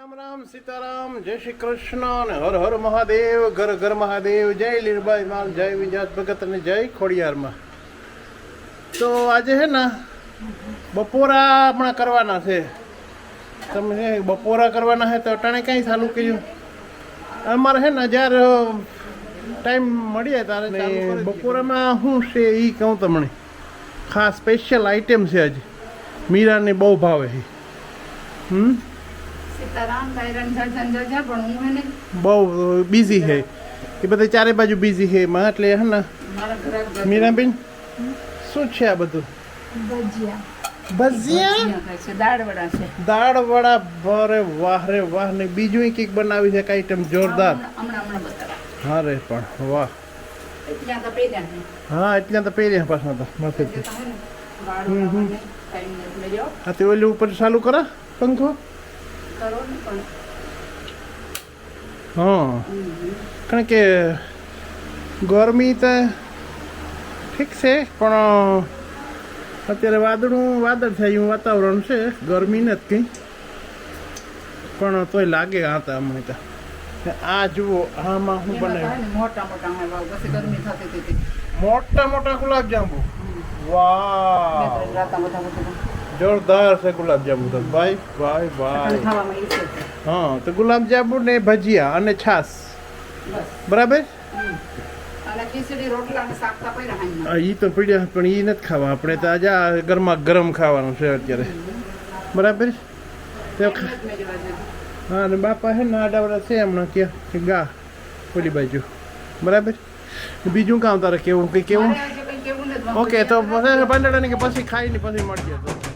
રામ રામ સીતારામ જય શ્રી કૃષ્ણ અને હર હર મહાદેવ ઘર ઘર મહાદેવ જય લીરબાઈ માલ જય વિજાત ભગત અને જય ખોડિયારમાં. તો આજે હે ને બપોરા હમણાં કરવાના છે. તમે બપોરા કરવાના છે તો અટાણે કાંઈ ચાલુ કર્યું? અમારે હે ને જ્યારે ટાઈમ મળીએ ત્યારે બપોરામાં શું છે એ કહું તમને. ખાસ સ્પેશિયલ આઈટમ છે આજે. મીરાને બહુ ભાવે છે. હમ? બહુ બિઝી છે એ બધા ચારે બાજુ બિઝી છે માં એટલે હે ને? મીરાબેન શું છે આ બધું? દાળ વડા ભરે વાહ રે વાહ ને બીજું કંઈક બનાવી છે આઈટમ જોરદાર. હમણાં હમણાં બતાવા. હા રે પણ વાહ. હા એટલે તો પહેર્યા પાછા તો નથી આ તે ઓલી ઉપર ચાલુ કરા પંખો? કરો ને પણ. હા. કારણ કે ગરમી તો ઠીક છે પણ અત્યારે વાદળું વાદળ થયું વાતાવરણ છે ગરમી નથી કંઈ. પણ તોય લાગે આ તો અમને તો. આ જુઓ આમાં હું બને બનાવ્યું? મોટા મોટા. મોટા મોટા ગુલાબજાંબુ જાંબુ. વાહ જોરદાર છે ગુલાબજાંબુ તો. ભાઈ ભાઈ ભાઈ. હા તો ગુલાબજાંબુ ને ભજીયા અને છાશ. બરાબર? શાક તો હા, ઈ તો પીડ્યા પણ એ નથી ખાવા. આપણે તો આજે આ ગરમા ગરમ ખાવાનું છે અત્યારે. બરાબર? જતી. હા અને બાપા છે ને આડાવડા છે હમણાં ક્યાં કે ગા પેલી બાજુ. બરાબર? બીજું કામ તારે કેવું? કંઈ કેવું. ઓકે તો પંદર કે પછી ખાઈને પછી મળી તો.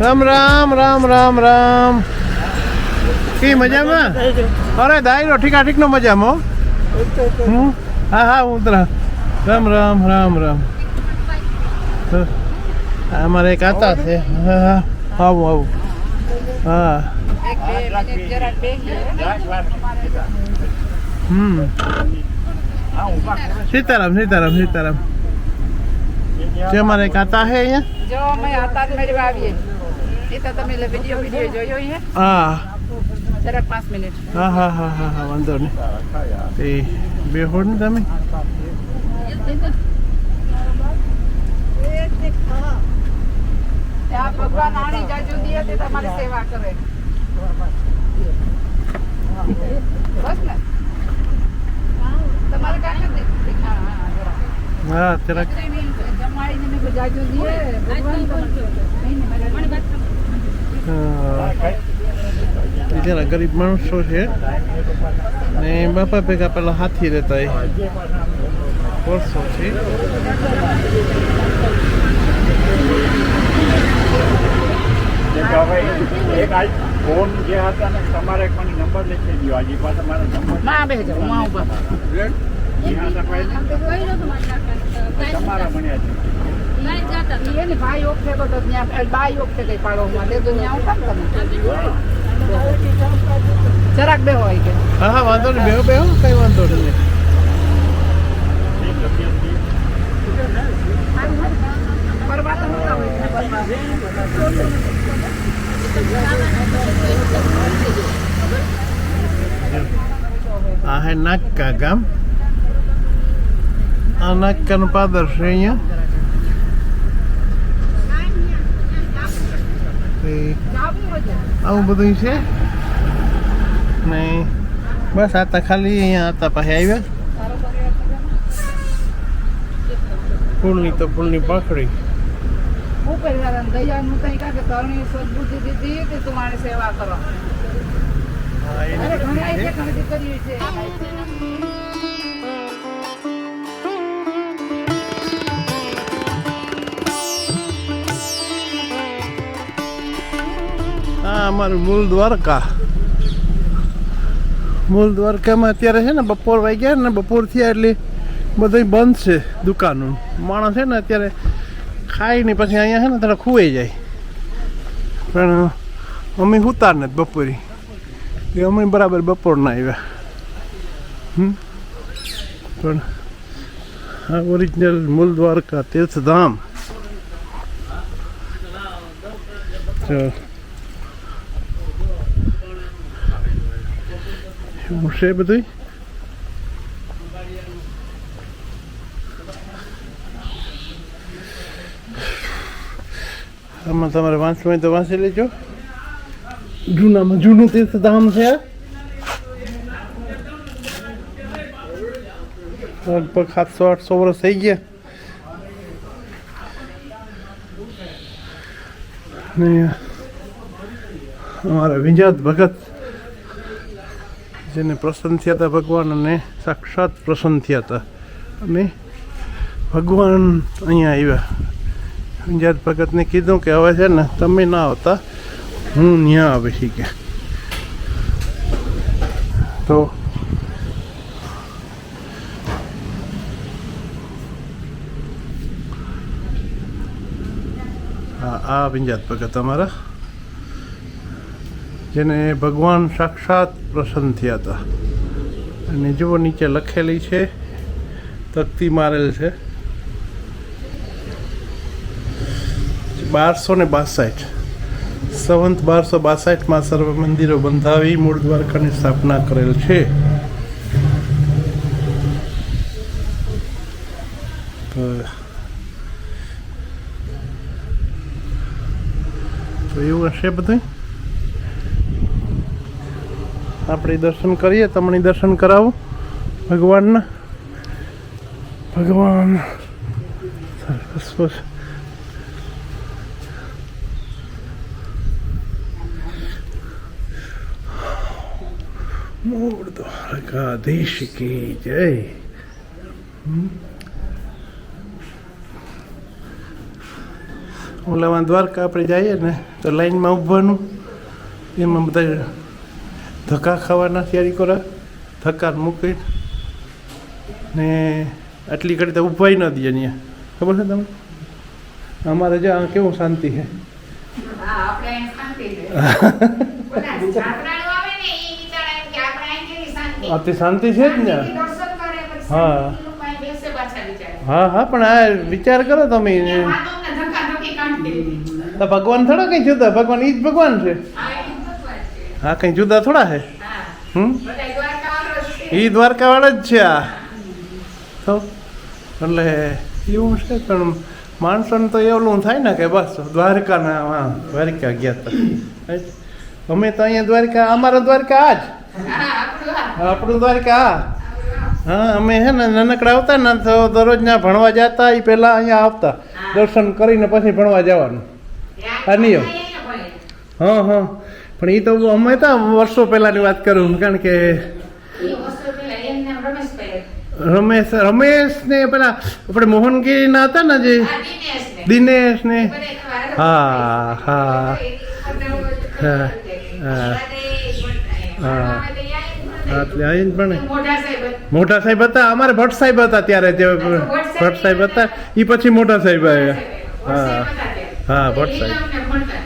રામ રામ રામ રામ રામ. કી મજામાં? અરે દાયરો ઠીકા ઠીક નો મજામાં હો. હું, હા હા રામ રામ રામ રામ. અમારે એક આતા છે. હા હા. આવું આવું. હા. હમ. સીતારામ સીતારામ સીતારામ. જે મારે કાતા હે અહીંયા. જો અમે આતા મેળવા આવીએ. એ તો તમે વીડિયો વીડિયો જોયો હે? હા. જરાક પાંચ મિનિટ. હા હા હા હા હા વાંધો નહીં. તે બે હોડ ને તમે? ભગવાન આણી જાજુ દે તે તમારી સેવા કરે. બસ ને? તમારે કાંઈ હા જરાક. તમારે- જરા ગરીબ માણસો છે. ને બાપા ભેગા પેલા હાથી રહેતા એ. વર્ષો છે. એક આજ ફોન જે હતા ને તમારે મને નંબર લખી દો આજે પાછા મારો નંબર બે ભાઈ ઓખે બધો ત્યાં બાઈ ઓખે કઈ પાડવામાં તે તો ત્યાં તમે જરાક બે હોય કે હા, વાંધો નહીં બેહો બેહો, કઈ વાંધો નહીં તો. આ હે નાક્કા ગામ હોય તો. આવું બધું છે ને બસ આ તો ખાલી અહીંયા હતા પાસે આવ્યા ફૂલની તો ફૂલની પાખડી ઉપર દયાનું કઈ કાકે કરણી સદબુદ્ધિ દીધી કે તું મારી સેવા કરો ઘણા છે. ઘણી દીકરીઓ છે અમારું મૂળ દ્વારકા. મૂળ દ્વારકામાં અત્યારે છે ને બપોર વાગ્યા ને બપોર થયા એટલે બધું બંધ છે દુકાનો માણસ છે ને અત્યારે ખાઈ ને પછી અહીંયા છે ને ત્યારે ખુવાઈ જાય. પણ અમે ઉતાર ને બપોરી. એ અમે બરાબર બપોરના આવ્યા. હમ? પણ આ ઓરિજિનલ મૂળ દ્વારકા તીર્થધામ. તો એવું છે બધું આમાં તમારે વાંચવું હોય તો વાંચી લેજો જૂનામાં જૂનું તીર્થધામ છે લગભગ સાતસો આઠસો વર્ષ થઈ ગયા ને અમારા વિજાત ભગત જેને પ્રસન્ન થયા હતા ભગવાન અને સાક્ષાત પ્રસન્ન થયા હતા. અને ભગવાન અહીંયા આવ્યા. વિજાત ભગતને કીધું કે હવે છે ને તમે ના આવતા, હું ત્યાં આવે છે કે. તો હા આ વિંજાત ભગત અમારા. જેને ભગવાન સાક્ષાત પ્રસન્ન થયા હતા. અને જુઓ નીચે લખેલી છે, તકતી મારેલ છે. બારસો ને બાસઠ. સંવંત બારસો બાસઠમાં સર્વ મંદિરો બંધાવી મૂળ દ્વારકાની સ્થાપના કરેલ છે. તો એવું હશે બધું? આપણે દર્શન કરીએ, તમને દર્શન કરાવો. ભગવાનના. ભગવાન. સરસ્વત મૂળ દ્વારકાધીશ કી જય. ઓલામાં દ્વારકા આપણે જઈએ ને, તો લાઈનમાં ઊભવાનું. એમાં બધા ધક્કા ખાવાના તૈયારી કરો ધક્કા મૂકી ને આટલી ઘડી તો ઊભાઈ ન દે અહીંયા. ખબર છે તમને? અમારે જો આ કેવું શાંતિ છે. અતિ શાંતિ છે. જ ને હા. હા હા પણ આ વિચાર કરો તમે. ભગવાન થોડો કઈ જુદા ભગવાન ઈ જ ભગવાન છે. હા, કઈ જુદા થોડા છે હા. હમ? એ. દ્વારકાવાળા જ છે. આ. તો એટલે એવું છે પણ માણસોને તો એવું થાય ને કે બસ દ્વારકાના હા દ્વારકા ગયા હતા અમે તો અહીંયા દ્વારકા અમારા દ્વારકા આ જ. આપણું દ્વારકા આ. હા અમે હે ને નાનકડા આવતા ને તો દરરોજના ભણવા જતા એ પહેલાં અહીંયા આવતા. દર્શન કરીને પછી ભણવા જવાનું. આ નિયમ. હા હા. પણ એ તો અમે તો વર્ષો પહેલાંની વાત કરું કારણ કે. રમેશ રમેશ ને પેલા આપણે મોહનગીરી ના હતા ને જે દિનેશને. દિનેશ ને હા, હા. હા, હા. હા. હા, એટલે આવીને હતા. મોટા સાહેબ હતા અમારે ભટ્ટ સાહેબ હતા ત્યારે જે ભટ્ટ સાહેબ હતા એ પછી મોટા સાહેબ આવ્યા હા હા, ભટ્ટ સાહેબ.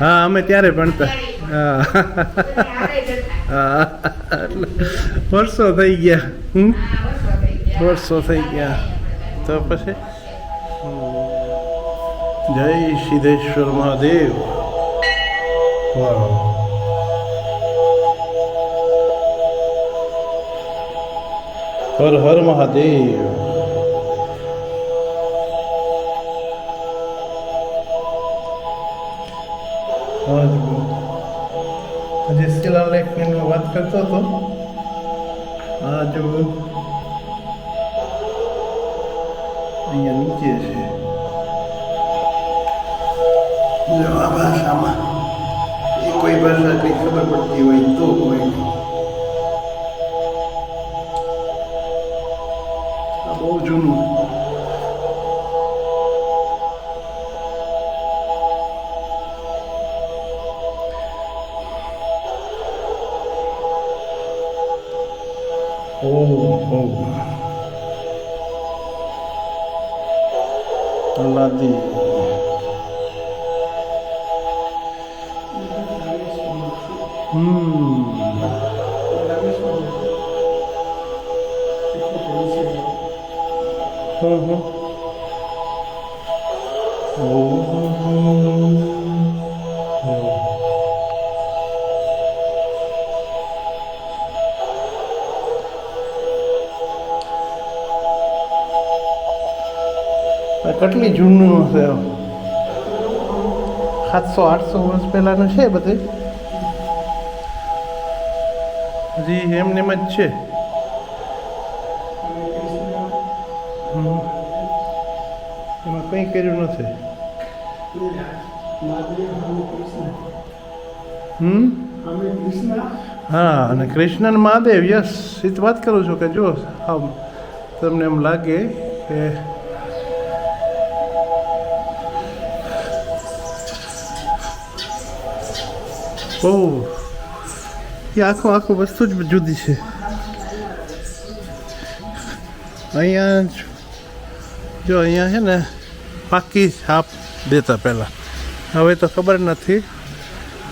હા અમે ત્યારે ભણતા વર્ષો થઈ ગયા. હમ? વર્ષો થઈ ગયા. તો પછી? જય સિદ્ધેશ્વર મહાદેવ. હર હર મહાદેવ. કરતો હતો. આ જો અહીંયા નીચે છે. આ ભાષામાં એ કોઈ ભાષા કઈ ખબર પડતી હોય તો હોય નહીં. નદી હમ હમ હમ કેટલી જૂનું છે? સાતસો, આઠસો વર્ષ પહેલાનું છે બધું? હજી એમને એમ જ છે. એમાં કંઈ કર્યું નથી. હમ? હા, અને કૃષ્ણ મહાદેવ, યસ, એ વાત કરું છું કે જો, આમ તમને એમ લાગે કે બહુ એ આખો આખો વસ્તુ જ જુદી છે. અહીંયા જ- અહીંયા છે ને, પાકી છાપ દેતા પહેલાં. હવે તો ખબર નથી.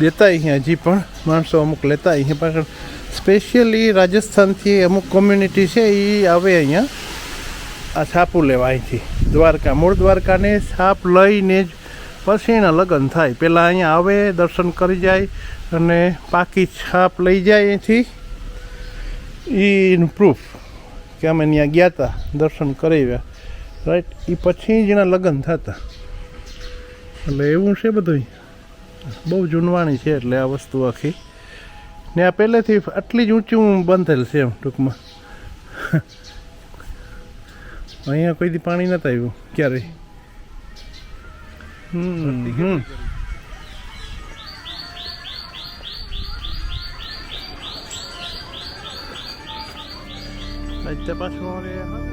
દેતા અહીંયા હજી પણ. માણસો અમુક લેતા અહીંયા પણ સ્પેશિયલી રાજસ્થાનથી અમુક કોમ્યુનિટી છે એ આવે અહીંયા. આ છાપું લેવા અહીંથી. દ્વારકા, મૂળ દ્વારકાને છાપ લઈને જ પછી એના લગ્ન થાય. પહેલાં અહીંયા આવે, દર્શન કરી જાય અને પાકી છાપ લઈ જાય અહીંથી. એનું પ્રૂફ કે અમે ત્યાં ગયા હતા દર્શન કરાવ્યા. રાઈટ? એ પછી જ એના લગ્ન થતા. એટલે એવું છે બધું બહુ જૂનવાણી છે એટલે આ વસ્તુ આખી. ને આ પહેલેથી આટલી જ ઊંચું બંધેલ છે એમ ટૂંકમાં. અહીંયા કોઈ દી પાણી નતું આવ્યું ક્યારેય. હમ હમ અત્યારે પાછું અમારે